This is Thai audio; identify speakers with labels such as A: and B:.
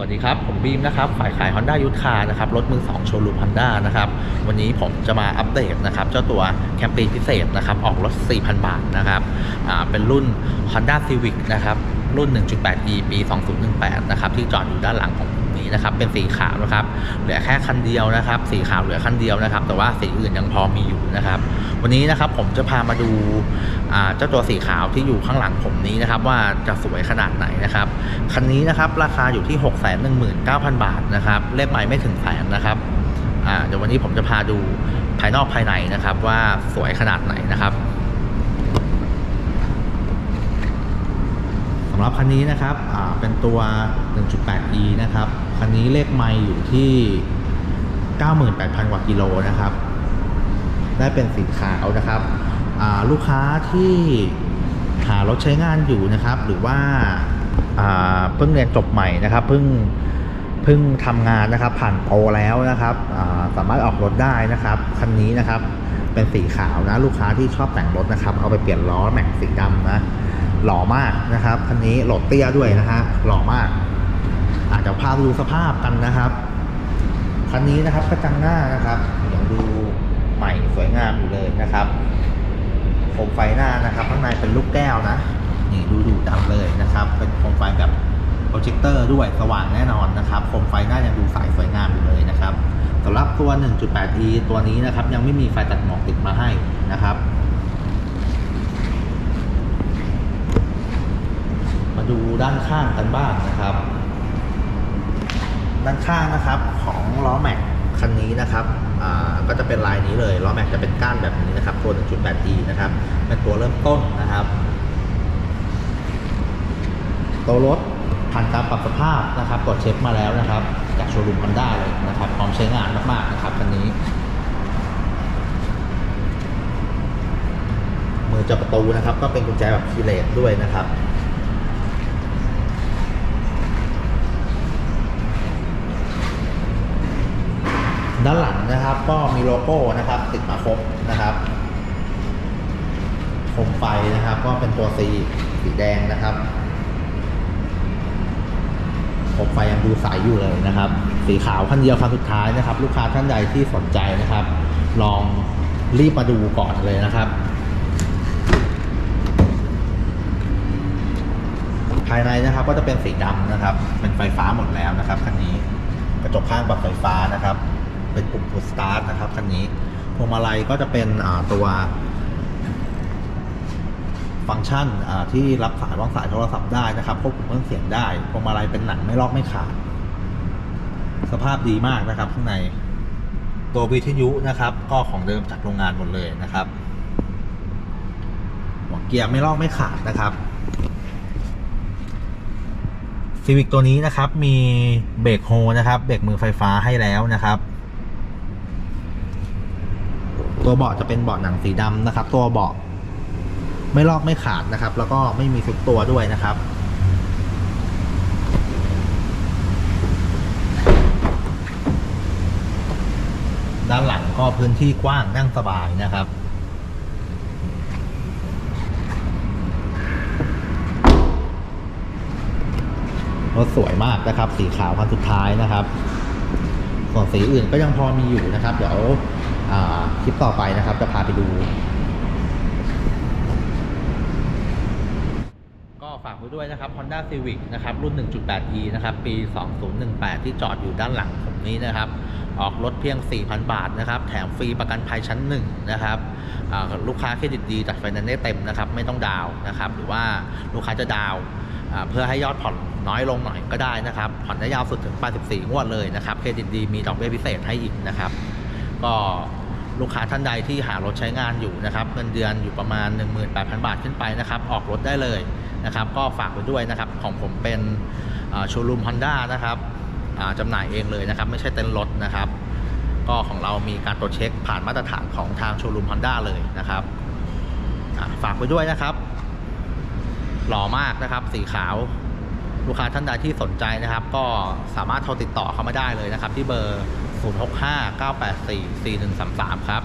A: วัสดีครับ ผมบีมนะครับ ฝ่ายขาย Honda ยุทธคานะครับ รถมือ2โชว์รูม Honda นะครับ วันนี้ผมจะมาอัปเดตนะครับ เจ้าตัวแคมเปญพิเศษนะครับ ออกรถ 4,000 บาทนะครับ อ่า เป็นรุ่น Honda Civic นะครับ รุ่น 1.8e ปี 2018 นะครับ ที่จอดอยู่ด้านหลังของผมนี้นะครับ เป็นสีขาวนะครับ เหลือแค่คันเดียวนะครับ สีขาวเหลือคันเดียวนะครับ แต่ว่าสีอื่นยังพอมีอยู่นะครับ วันนี้นะครับผมจะพามาดูเจ้าตัวสีขาวที่อยู่ข้างหลังผมนี้นะครับ ว่าจะสวยขนาดไหนนะครับคันนี้นะครับราคาอยู่ที่ 6 1 9 0 0 0 บาทนะครับเลขไม้ไม่ถึงแสนนะครับเดี๋ยววันนี้ผมจะพาดูภายนอกภายในนะครับ ว่าสวยขนาดไหนนะครับสำหรับคันนี้นะครับเป็นตัว 1.8e นะครับคันนี้เลขไม้อยู่ที่ 98,000 กว่ากิโลนะครับ ได้เป็นสีขาวนะครับลูกค้าที่หารถใช้งานอยู่นะครับ หรือว่าเพิ่งเรียนจบใหม่นะครับเพิ่งเพิ่งทำงานนะครับ ผ่านโปรแล้วนะครับาสามารถออกรถได้นะครับคันนี้นะครับเป็นสีขาวนะลูกค้าที่ชอบแต่งรถนะครับ เอาไปเปลี่ยนล้อแม็กสีดำนะหล่อมากนะครับคันนี้โหลดเตี้ยด้วยนะฮะหล่อมาก อาจจะพาดูสภาพกันนะครับคันนี้นะครับกระจังหน้านะครับยังดูใหม่ สวยงามอยู่เลยนะครับโคมไฟหน้านะครับ ข้างในเป็นลูกแก้วนะ นี่ดูดูดังเลยนะครับ เป็นโคมไฟแบบโปรเจคเตอร์ด้วยสว่างแน่นอนนะครับโคมไฟหน้ายังดูใสสวยงามอยู่เลยนะครับสำหรับตัว 1.8e ตัวนี้นะครับ ยังไม่มีไฟตัดหมอกติดมาให้นะครับ มาดูด้านข้างกันบ้างนะครับ ด้านข้างนะครับของล้อแม็กคันนี้นะครับ ก็จะเป็นลายนี้เลยล้อแม็กจะเป็นก้านแบบนี้นะครับตัว 1.8D นะครับเป็นตัวเริ่มต้นนะครับตัวรถผ่านการปรับสภาพนะครับตรวจเช็คมาแล้วนะครับ จากโชว์รูม Honda เลยนะครับพร้อมใช้งานมากๆนะครับคันนี้ มือจับประตูนะครับ ก็เป็นกุญแจแบบคีเลสด้วยนะครับ ด้านหลังนะครับ ก็มีโลโก้นะครับติดมาครบนะครับโคมไฟนะครับ ก็เป็นตัวสีสีแดงนะครับโคมไฟยังดูใสอยู่เลยนะครับ สีขาวคันเดียวคันสุดท้ายนะครับ ลูกค้าท่านใดที่สนใจนะครับ ลองรีบมาดูก่อนเลยนะครับภายในนะครับก็จะเป็นสีดำนะครับ เป็นไฟฟ้าหมดแล้วนะครับคันนี้กระจกข้างปรับไฟฟ้านะครับ เป็นปุ่ม push start นะครับคันนี้พวงมาลัยก็จะเป็นตัว ฟังก์ชันที่รับสายวางสายโทรศัพท์ได้นะครับควบคุมเครื่องเสียงได้พวงมาลัยเป็นหนังไม่ลอกไม่ขาดสภาพดีมากนะครับข้างในตัววิทยุนะครับ ก็ของเดิมจากโรงงานหมดเลยนะครับหัวเกียร์ไม่ลอกไม่ขาดนะครับซีวิกตัวนี้นะครับมีเบรกโฮนะครับเบรกมือไฟฟ้าให้แล้วนะครับ ตัวเบาะจะเป็นเบาะหนังสีดำนะครับ ตัวเบาะไม่ลอกไม่ขาดนะครับ แล้วก็ไม่มีสุดตัวด้วยนะครับ ด้านหลังก็พื้นที่กว้างนั่งสบายนะครับรถสวยมากนะครับ สีขาวคันสุดท้ายนะครับ ส่วนสีอื่นก็ยังพอมีอยู่นะครับ เดี๋ยว คลิปต่อไปนะครับ จะพาไปดู ก็ฝากไว้ด้วยนะครับ Honda Civic นะครับ รุ่น 1.8e นะครับ ปี 2018 ที่จอดอยู่ด้านหลังผมนี้นะครับ ออกรถเพียง 4,000 บาทนะครับ แถมฟรีประกันภัยชั้น 1 นะครับลูกค้าเครดิตดีจัดไฟแนนซ์ได้เต็มนะครับ ไม่ต้องดาวนะครับ หรือว่าลูกค้าจะดาวเพื่อให้ยอดผ่อนน้อยลงหน่อยก็ได้นะครับ ผ่อนได้ยาวสุดถึง 84 งวดเลยนะครับ เครดิตดีมีดอกเบี้ยพิเศษให้อีกนะครับ ก็ลูกค้าท่านใดที่หารถใช้งานอยู่นะครับเงินเดือนอยู่ประมาณ 18,000 บาทขึ้นไปนะครับออกรถได้เลยนะครับ ก็ฝากไว้ด้วยนะครับของผมเป็นโชว์รูม Honda นะครับจำหน่ายเองเลยนะครับ ไม่ใช่เต็นท์รถนะครับ ก็ของเรามีการตรวจเช็คผ่านมาตรฐานของทางโชว์รูม Honda เลยนะครับฝากไว้ด้วยนะครับ หล่อมากนะครับ สีขาวลูกค้าท่านใดที่สนใจนะครับ ก็สามารถโทรติดต่อเข้ามาได้เลยนะครับ ที่เบอร์ 0659844133 ครับ